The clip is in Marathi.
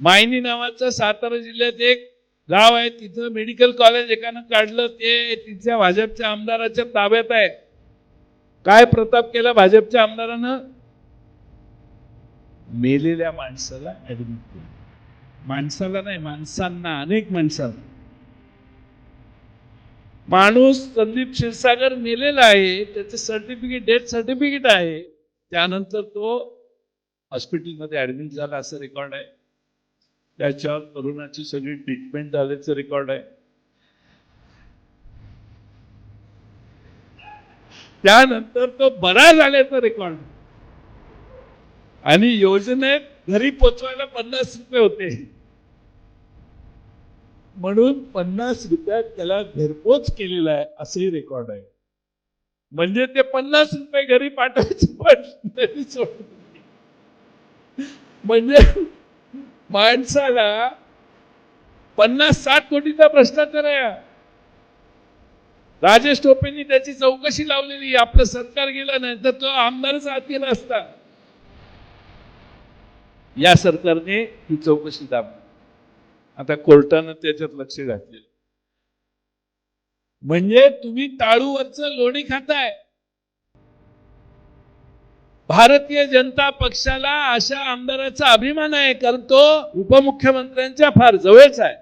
मायनी नावाचं सातारा जिल्ह्यात एक गाव आहे. तिथं मेडिकल कॉलेज एकानं काढलं. ते तिथल्या भाजपच्या आमदाराच्या ताब्यात आहे. काय प्रताप केला भाजपच्या आमदारानं? मेलेल्या माणसाला ऍडमिट केलं. माणसाला नाही माणसांना अनेक माणसांना. माणूस संदीप क्षीरसागर मेलेला आहे. त्याचं सर्टिफिकेट डेथ सर्टिफिकेट आहे. त्यानंतर तो हॉस्पिटलमध्ये ऍडमिट झाला असं रेकॉर्ड आहे. त्याच्यावर तरुणाची सगळी ट्रीटमेंट झाल्याचं रेकॉर्ड आहे. त्यानंतर तो बरा झाल्याचा रेकॉर्ड आणि योजनेत घरी पोचवायला पन्नास रुपये होते. म्हणून पन्नास रुपयात त्याला घरपोच केलेला आहे असंही रेकॉर्ड आहे. म्हणजे ते पन्नास रुपये घरी पाठवायचे पण त्यांनी म्हणजे माणसाला पन्नास साठ कोटीचा भ्रष्टाचार आहे राजेश टोपेंनी त्याची चौकशी लावलेली. आपलं सरकार गेलं नाही तर तो आमदारच आत गेला असता. या सरकारने ही चौकशी दाबली. आता कोर्टानं त्याच्यात लक्ष घातले म्हणजे तुम्ही टाळूवरचं लोणी खाताय. भारतीय जनता पक्षाला अशा आमदाराचा अभिमान आहे कारण तो उपमुख्यमंत्र्यांच्या फार जवळचा आहे.